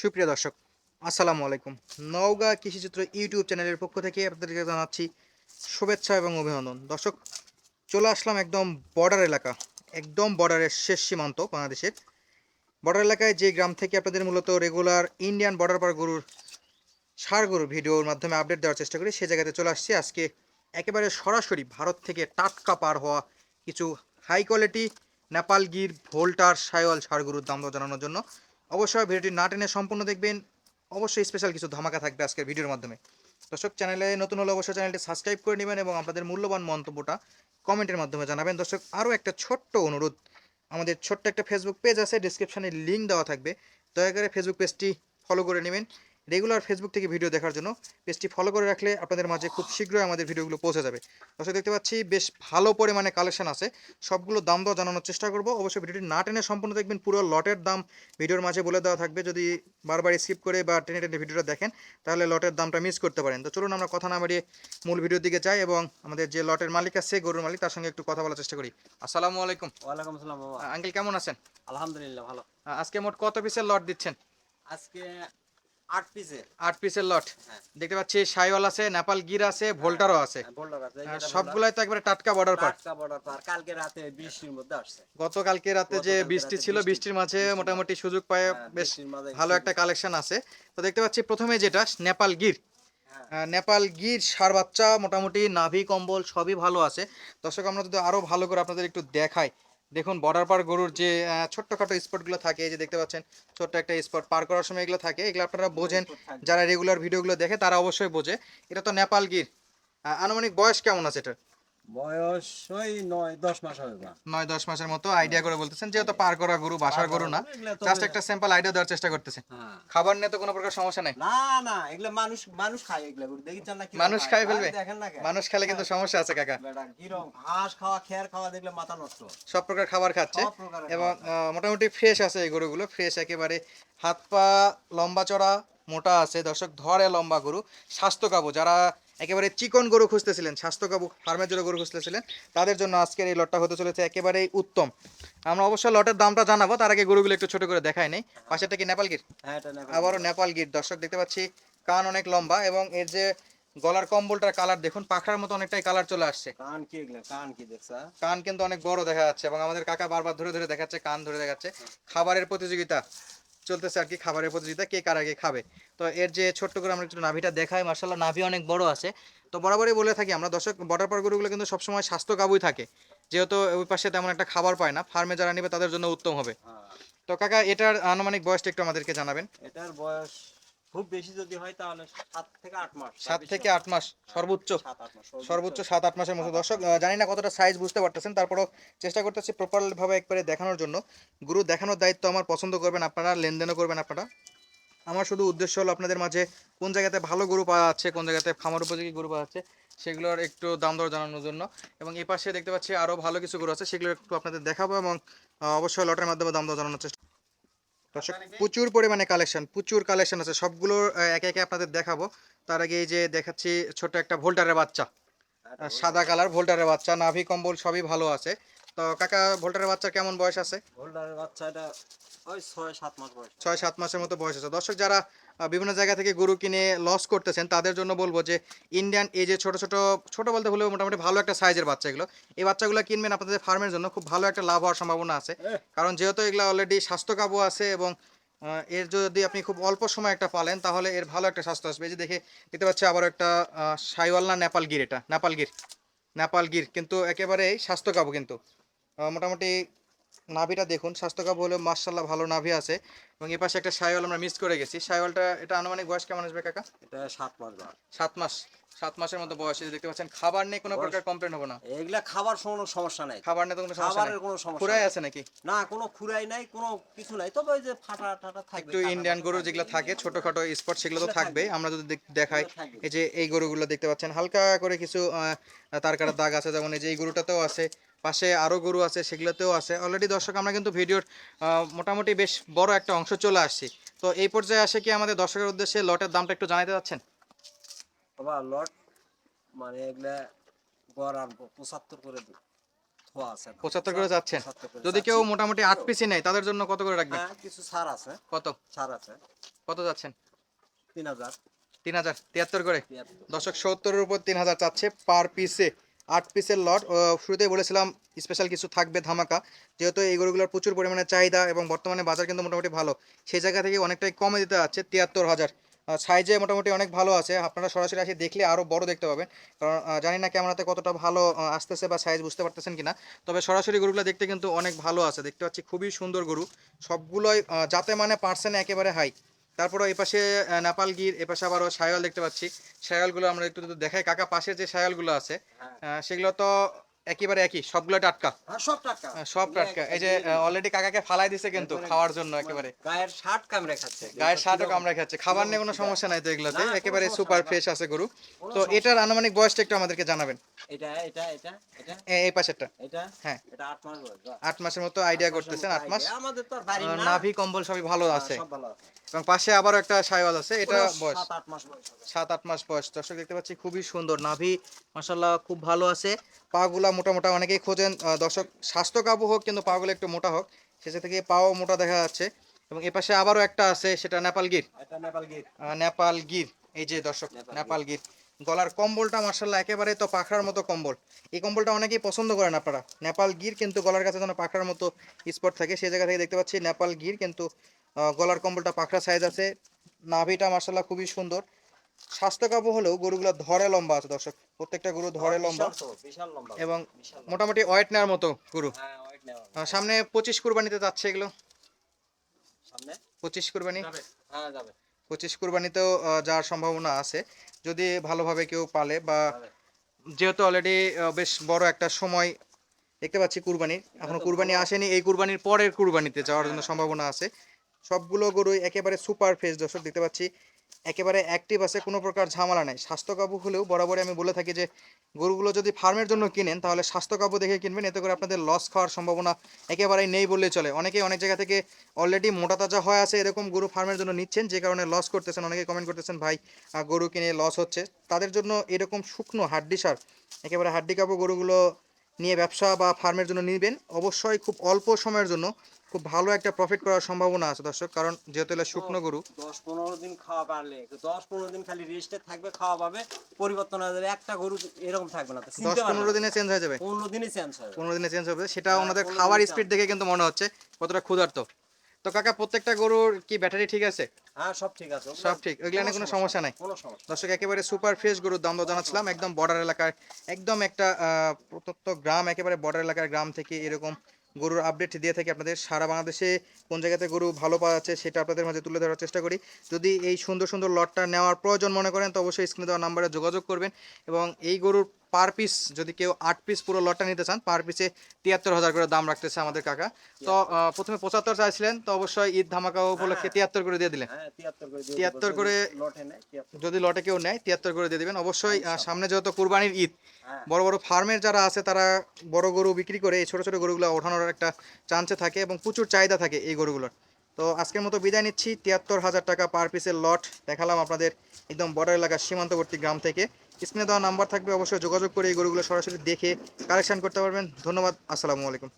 সুপ্রিয় দর্শক, আসসালামু আলাইকুম। নওগাঁ কৃষিচিত্র ইউটিউব চ্যানেলের পক্ষ থেকে আপনাদেরকে জানাচ্ছি শুভেচ্ছা এবং অভিনন্দন। দর্শক, চলে আসলাম একদম বর্ডার এলাকা, একদম বর্ডারের শেষ সীমান্ত বাংলাদেশের। বর্ডার এলাকায় যে গ্রাম থেকে আপনাদের মূলত রেগুলার ইন্ডিয়ান বর্ডার পার গরুর সার গরুর ভিডিওর মাধ্যমে আপডেট দেওয়ার চেষ্টা করি, সে জায়গাতে চলে আসছি। আজকে একেবারে সরাসরি ভারত থেকে টাটকা পার হওয়া কিছু হাই কোয়ালিটি নেপাল গির ভোল্টার সায়ল সার গরুর দাম জানানোর জন্য। অবশ্যই ভিডিওটি না টেনে সম্পূর্ণ দেখবেন। অবশ্যই স্পেশাল কিছু ধামাকা থাকবে আজকের ভিডিওর মাধ্যমে। দর্শক চ্যানেলে নতুন হলে অবশ্যই চ্যানেলটি সাবস্ক্রাইব করে নেবেন এবং আপনাদের মূল্যবান মন্তব্যটা কমেন্টের মাধ্যমে জানাবেন। দর্শক, আরও একটা ছোট্ট অনুরোধ। আমাদের ছোট্ট একটা ফেসবুক পেজ আছে ডিসক্রিপশানে লিঙ্ক দেওয়া থাকবে। দয়া করে ফেসবুক পেজটি ফলো করে নেবেন। রেগুলার ফেসবুক থেকে ভিডিও দেখার জন্য। পেজটি ফলো করে রাখলে আপনাদের মাঝে খুব শীঘ্রই আমাদের ভিডিওগুলো পৌঁছে যাবে। দর্শক দেখতে পাচ্ছি বেশ ভালো পরিমাণে কালেকশন আছে। সবগুলো দাম দর জানানোর চেষ্টা করব। অবশ্যই ভিডিওটি না টেনে সম্পূর্ণ দেখবেন। পুরো লটের দাম ভিডিওর মাঝে বলে দেওয়া থাকবে। যদি বারবার স্কিপ করে বা টেনে টেনে ভিডিওটা দেখেন তাহলে লটের দামটা মিস করতে পারেন। তো চলুন আমরা কথা না বাড়িয়ে মূল ভিডিওর দিকে যাই এবং আমাদের যে লটের মালিক আছে গরুর মালিক তার সঙ্গে একটু কথা বলার চেষ্টা করি। আসসালামু আলাইকুম। ওয়ালাইকুম আসসালাম আঙ্কেল কেমন আছেন? আলহামদুলিল্লাহ ভালো। আজকে মোট কত পিসের লট দিচ্ছেন? আজকে আট পিসের। আট পিসের লট। হ্যাঁ। দেখতে পাচ্ছি সাইওয়াল আছে নেপাল গির আছে ভোল্টারও আছে। বোল্ডার সবগুলাই তো একবারে টাটকা বর্ডার পার টাটকা বর্ডার পার কালকে রাতে বৃষ্টির মধ্যে আসছে। গতকালকে রাতে যে বৃষ্টি ছিল বৃষ্টির মাঝে মোটামুটি সুযোগ পায় হ্যাঁ, বেশ ভালো একটা কালেকশন আছে। তো দেখতে পাচ্ছি প্রথমে যেটা নেপাল গির। হ্যাঁ। নেপাল গির সার বাচ্চা মোটামুটি নাভি কম্বল সবই ভালো আছে। দর্শক আমরা যদি আরও ভালো করে আপনাদের একটু দেখাই দেখুন বর্ডার পার গরুর যে ছোট্টখাটো স্পটগুলো থাকে এই যে দেখতে পাচ্ছেন ছোট্ট একটা স্পট পার করার সময় এগুলো থাকে এগুলো আপনারা বোঝেন যারা রেগুলার ভিডিওগুলো দেখে তারা অবশ্যই বোঝে। এটা তো নেপাল গির। আনুমানিক বয়স কেমন আছে এটা বয়স ওই নয় দশ মাস হবে নয় দশ মাসের মতো আইডিয়া করে বলতেছেন যেহেতু পার করা গরু বাসার গরু না জাস্ট একটা স্যাম্পল আইডিয়া দেওয়ার চেষ্টা করতেছেন হ্যাঁ। খাবার নিয়ে তো কোনো প্রকার সমস্যা নেই। না না এগুলা মানুষ মানুষ খায় এগুলা গরু দেখেছেন না কীরকম মানুষ খায় ফেলবে? মানুষ খেলে কিন্তু সমস্যা আছে কাকা। ঘাস খাওয়া খেয়ার খাওয়া দেখলে মাথা নষ্ট। সব প্রকার খাবার খাচ্ছে এবং মোটামুটি ফ্রেশ আছে এই গরুগুলো ফ্রেশ একেবারে হাত পা লম্বা চড়া মোটা আছে। দর্শক ধরে লম্বা গরু। স্বাস্থ্য কাবু যারা একেবারে চিকন গরু খুঁজতেছিলেন স্বাস্থ্য কাবু ফার্মের জন্য গরু খুঁজতেছিলেন। তাদের জন্য আজকের এই লটটা হতে চলেছে একেবারেই উত্তম। আমরা অবশ্যই লটের দামটা জানাব তার আগে গরুগুলো একটু ছোট করে দেখাই নেই। পাশেরটা কি নেপাল গির? হ্যাঁ এটা নেবে আবারও নেপাল গির। দর্শক দেখতে পাচ্ছি কান অনেক লম্বা এবং এর যে গলার কম্বলটার কালার দেখুন পাখার মতো অনেকটাই কালার চলে আসছে। কান কি কান কি দেখছা কান কিন্তু অনেক বড় দেখা যাচ্ছে এবং আমাদের কাকা বারবার ধরে ধরে দেখাচ্ছে কান ধরে দেখাচ্ছে। খাবারের প্রতিযোগিতা চলতেছে আর কি খাবারের প্রতিযোগিতা কে কার আগে খাবে। তো এর যে ছোট্ট করে আমরা একটু নাভিটা দেখাই মার্শাল্লাহ নাভি অনেক বড় আছে। তো বরাবরই বলে থাকি আমরা দর্শক বর্ডার পার গরুগুলো কিন্তু সবসময় স্বাস্থ্য কাবুই থাকে। যেহেতু ওই পাশে তেমন একটা খাবার পায় না ফার্মে যারা নেবে তাদের জন্য উত্তম হবে। হ্যাঁ। তো কাকা এটার আনুমানিক বয়সটা একটু আমাদেরকে জানাবেন। এটার বয়স খুব বেশি যদি হয় তাহলে সাত থেকে আট মাস সাত থেকে আট মাস সর্বোচ্চ। সর্বোচ্চ। সাত আট মাসের মতো দর্শক জানি না কতটা সাইজ বুঝতে পারতেছেন তারপরও চেষ্টা করতেছি প্রপার ভাবে একবারে দেখানোর জন্য। গুরু দেখানোর দায়িত্ব আমার পছন্দ করবেন আপনারা লেনদেনও করবেন আপনারা। আমার শুধু উদ্দেশ্য হলো আপনাদের মাঝে কোন জায়গাতে ভালো গরু পাওয়া যাচ্ছে কোন জায়গাতে খামার উপযোগী গরু পাওয়া যাচ্ছে সেগুলোর একটু দাম দর জানানোর জন্য। এবং এই পাশে দেখতে পাচ্ছি আরও ভালো কিছু গরু আছে সেগুলো একটু আপনাদের দেখাবো এবং অবশ্যই লটের মাধ্যমে দাম দর জানানোর চেষ্টা দর্শক প্রচুর পরিমাণে কালেকশন প্রচুর কালেকশন আছে। সবগুলো একে একে আপনাদের দেখাবো। তার আগে এই যে দেখাচ্ছি ছোট একটা ভোল্টারের বাচ্চা। আহ, সাদা কালার ভোল্টারের বাচ্চা নাভি কম্বল সবই ভালো আছে। তো কাকা ভোল্টারের বাচ্চার কেমন বয়স আছে? হোল্ডারের বাচ্চাটা ওই ছয় সাত মাস বয়স। ছয় সাত মাসের মতো বয়স আছে। দর্শক যারা বিভিন্ন জায়গা থেকে গরু কিনে লস করতেছেন তাদের জন্য বলব যে ইন্ডিয়ান এই যে ছোট ছোট ছোট বলতে হলেও মোটামুটি ভালো একটা সাইজের বাচ্চা এগুলো। এই বাচ্চাগুলো কিনবেন আপনাদের ফার্মের জন্য খুব ভালো একটা লাভ হওয়ার সম্ভাবনা আছে। কারণ যেহেতু এগুলো অলরেডি স্বাস্থ্য কাবু আছে এবং এর যদি আপনি খুব অল্প সময় একটা পালেন তাহলে এর ভালো একটা স্বাস্থ্য আসবে। এই যে দেখে দেখতে পাচ্ছি আবার একটা সাইওয়াল না নেপাল গির এটা? নেপাল গির। নেপাল গির কিন্তু একেবারেই স্বাস্থ্য কাবু কিন্তু। মোটামুটি নাভিটা দেখুন স্বাস্থ্য কাবু হলে মার্শাল্লাহ ভালো নাভি আছে। এবং এ পাশে একটা সাইওয়াল আমরা মিস করে গেছি। সাইওয়ালটা এটা আনুমানিক বয়স কেমন আসবে কাকা? এটা সাত মাস সাত মাস সাত মাসের মতো বয়স। দেখতে পাচ্ছেন খাবার নেই কোনো প্রকার কমপ্লেন হবে না। এগুলা খাবার কোনো সমস্যা নাই। খাবার নেই কোনো সমস্যা খাবারের কোনো সমস্যা নাই। আছে নাকি? না কোনো খুরাই নাই কোনো কিছু নাই। তবে ওই যে ফাটা টাটা থাকবে একটু ইন্ডিয়ান গরু যেগুলো থাকে ছোটখাটো স্পট সেগুলো তো থাকবে। আমরা যদি দেখাই এই যে এই গরুগুলো দেখতে পাচ্ছেন হালকা করে কিছু আহ, তার কাটার দাগ আছে। যেমন এই যে এই গরুটাতেও আছে। পাশে আরও গরু আছে সেগুলোতেও আছে। অলরেডি দর্শক আমরা কিন্তু ভিডিওর মোটামুটি বেশ বড় একটা অংশ চলে আসছি। তো এই পর্যায়ে আসে কি আমাদের দর্শকের উদ্দেশ্যে লটের দামটা একটু জানাতে যাচ্ছেন বাবা লট মানে এগুলা গড় আর পঁচাত্তর করে। পঁচাত্তর যাচ্ছেন। যদি কেউ মোটামুটি আট পিসি নেয় তাদের জন্য কত করে রাখবেন? হ্যাঁ কিছু ছাড় আছে। কত? ছাড় আছে। কত যাচ্ছেন? তিন হাজার। তিন হাজার তিয়াত্তর করে। দশক সত্তরের উপর তিন হাজার চাচ্ছে পার পিসে আট পিসের লট শুরুতেই বলেছিলাম স্পেশাল কিছু থাকবে ধামাকা। যেহেতু এই গরুগুলোর প্রচুর পরিমাণে চাহিদা এবং বর্তমানে বাজার কিন্তু মোটামুটি ভালো। সেই জায়গা থেকে অনেকটাই কমে দিতে যাচ্ছে তিয়াত্তর হাজার। সাইজে মোটামুটি অনেক ভালো আছে। আপনারা সরাসরি আসে দেখলে আরও বড় দেখতে পাবেন। কারণ জানি না ক্যামেরাতে কতটা ভালো আসতেছে বা সাইজ বুঝতে পারতেছেন কিনা। তবে সরাসরি গরুগুলো দেখতে কিন্তু অনেক ভালো আছে। দেখতে পাচ্ছি খুবই সুন্দর গরু। সবগুলোই যাতে মানে পার্সেন্ট একেবারে হাই তারপরে এই পাশে আহ, নেপাল গির এ পাশে আবারও সায়াল দেখতে পাচ্ছি। সায়ালগুলো আমরা একটু দেখাই। কাকা পাশে যে সায়ালগুলো আছে সেগুলো তো একেবারে একই সবগুলো টাটকা। হ্যাঁ সব টাকা আহ, সব টাটকা। এই যে অলরেডি কাকাকে ফালাই দিছে কিন্তু খাওয়ার জন্য একেবারে। গায়ের শার্ট কামড়ে খাচ্ছে। গায়ের সাতও কামড়া খাচ্ছে। খাবার নিয়ে কোনো সমস্যা নাই। তো এগুলোতে। একেবারে সুপার ফ্রেশ আছে গরু। তো এটার আনুমানিক বয়সটা একটু আমাদেরকে জানাবেন। এটা এটা এটা এটা? এই পাশেরটা। এটা? হ্যাঁ। এটা আট মাস বয়স বাহ। আট মাসের মতো আইডিয়া করতেছেন আট মাস। আমাদের তো আর বাড়ি না। নাভি কম্বল সবই ভালো হ্যাঁ, আছে। সব ভালো আছে। এবং পাশে আবারও একটা সাইওয়াল আছে এটা বয়স। সাত আট মাস বয়স দর্শক দেখতে পাচ্ছি খুবই সুন্দর। নাভি মাসাল্লাহ খুব ভালো আছে। পাগুলা মোটা মোটা অনেকেই খোঁজেন। দর্শক স্বাস্থ্য কাবু হোক কিন্তু পাগুলো একটু মোটা হোক শেষে থেকে পাও মোটা দেখা যাচ্ছে। এবং এ পাশে আবারও একটা আছে সেটা নেপাল গির। নেপাল গির। এই যে দর্শক নেপাল গির। গলার কম্বলটা মার্শাল্লাহ একেবারে তো পাখড়ার মতো কম্বল। এই কম্বলটা অনেকেই পছন্দ করেন আপনারা। নেপাল গির কিন্তু গলার কাছে যেন পাখড়ার মতো স্পট থাকে সেই জায়গা থেকে দেখতে পাচ্ছি নেপাল গির কিন্তু গলার কম্বলটা পাখরা সাইজ আছে। নাভিটা মার্শাল্লাহ খুবই সুন্দর। স্বাস্থ্য কাবু হলেও গরুগুলো ধরে লম্বা আছে দর্শক। প্রত্যেকটা গরু ধরে লম্বা। এবং মোটামুটি ওয়েট নেওয়ার মতো গরু। হ্যাঁ সামনে পঁচিশ কুরবানিতে যাচ্ছে এগুলো। পঁচিশ কুরবানি। হ্যাঁ পঁচিশ কুরবানিতেও যাওয়ার সম্ভাবনা আছে। যদি ভালোভাবে কেউ পালে বা যেহেতু অলরেডি বেশ বড় একটা সময় দেখতে পাচ্ছি কুরবানির। এখনও কুরবানি আসেনি। এই কুরবানির পরের কুরবানিতে যাওয়ার জন্য সম্ভাবনা আছে। সবগুলো গরুই একেবারে সুপার ফ্রেশ, দর্শক দেখতে পাচ্ছি। একেবারে অ্যাক্টিভ আছে, কোনো প্রকার ঝামেলা নাই। স্বাস্থ্য কাবু হলেও বরাবরই আমি বলে থাকি যে, গরুগুলো যদি ফার্মের জন্য কিনেন, তাহলে স্বাস্থ্য কাবু দেখে কিনবেন। এতে করে আপনাদের লস খাওয়ার সম্ভাবনা একেবারেই নেই বললেই চলে। অনেকেই অনেক জায়গা থেকে অলরেডি মোটা তাজা হয়ে আছে, এরকম গরু ফার্মের জন্য নিচ্ছেন, যে কারণে লস করতেছেন। অনেকে কমেন্ট করতেছেন, ভাই গরু কিনে লস হচ্ছে। তাদের জন্য এরকম শুকনো হাড্ডি সার, একেবারে হাড্ডি কাবু গরুগুলো নিয়ে ব্যবসা বা ফার্মের জন্য নিবেন, অবশ্যই খুব অল্প সময়ের জন্য। খুব ভালো একটা প্রফিট করার সম্ভাবনা আছে দর্শক কারণ যেহেতু এগুলো শুকনো গরু। দশ পনেরো দিন খাওয়া পারলে দশ পনেরো দিন খালি রেস্টে থাকবে খাওয়া পাবে পরিবর্তন হয়ে যাবে একটা গরু এরকম থাকবে না দশ পনেরো। দিনে চেঞ্জ হয়ে যাবে। পনেরো দিনই চেঞ্জ হবে পনেরো দিনে চেঞ্জ হবে সেটা হ্যাঁ, ওনাদের খাওয়ার স্পিড দেখে কিন্তু মনে হচ্ছে কতটা ক্ষুধার্ত। তো কাকা প্রত্যেকটা গরুর কি ব্যাটারি ঠিক আছে? হ্যাঁ সব ঠিক আছে সব ঠিক ওইগুলো কোনো সমস্যা নাই। কোনো সমস্যা দর্শক একেবারে সুপার ফ্রেশ গরুর দাম জানাচ্ছিলাম একদম বর্ডার এলাকার একদম একটা আহ, প্রত্যন্ত গ্রাম একেবারে বর্ডার এলাকার গ্রাম থেকে এরকম গরুর আপডেট দিয়ে থাকি আপনাদের। সারা বাংলাদেশে কোন জায়গাতে গরু ভালো পাওয়া যাচ্ছে সেটা আপনাদের মাঝে তুলে ধরার চেষ্টা করি। যদি এই সুন্দর সুন্দর লটটা নেওয়ার প্রয়োজন মনে করেন, তো অবশ্যই স্ক্রিনে দেওয়া নাম্বারে যোগাযোগ করবেন এবং এই গরুর পার পিস যদি কেউ আট পিস পুরো লটটা নিতে চান পার পিসে তিয়াত্তর হাজার করে দাম রাখতেছে আমাদের কাকা। তো প্রথমে পঁচাত্তর চাইছিলেন তো অবশ্যই ঈদ ধামাকা উপলক্ষে তিয়াত্তর করে দিয়ে দিলেন। হ্যাঁ তিয়াত্তর করে দিয়ে 73 দেবো। করে যদি লটে কেউ নেয় তিয়াত্তর করে দিয়ে দিবেন। অবশ্যই সামনে যেহেতু কুরবানির ঈদ হ্যাঁ। বড় বড় ফার্মের যারা আছে তারা বড় গরু বিক্রি করে এই ছোট ছোট গরুগুলো ওঠানোর একটা চান্সে থাকে এবং প্রচুর চাহিদা থাকে এই গরুগুলোর। তো আজকের মতো বিদায় নিচ্ছি। তিয়াত্তর হাজার টাকা পার পিসের লট দেখালাম আপনাদের একদম বর্ডার এলাকার সীমান্তবর্তী গ্রাম থেকে। স্ক্রিনে দেওয়া নাম্বার থাকবে, অবশ্যই যোগাযোগ করে এই গরুগুলো সরাসরি দেখে কালেকশন করতে পারবেন। ধন্যবাদ, আসসালামু আলাইকুম।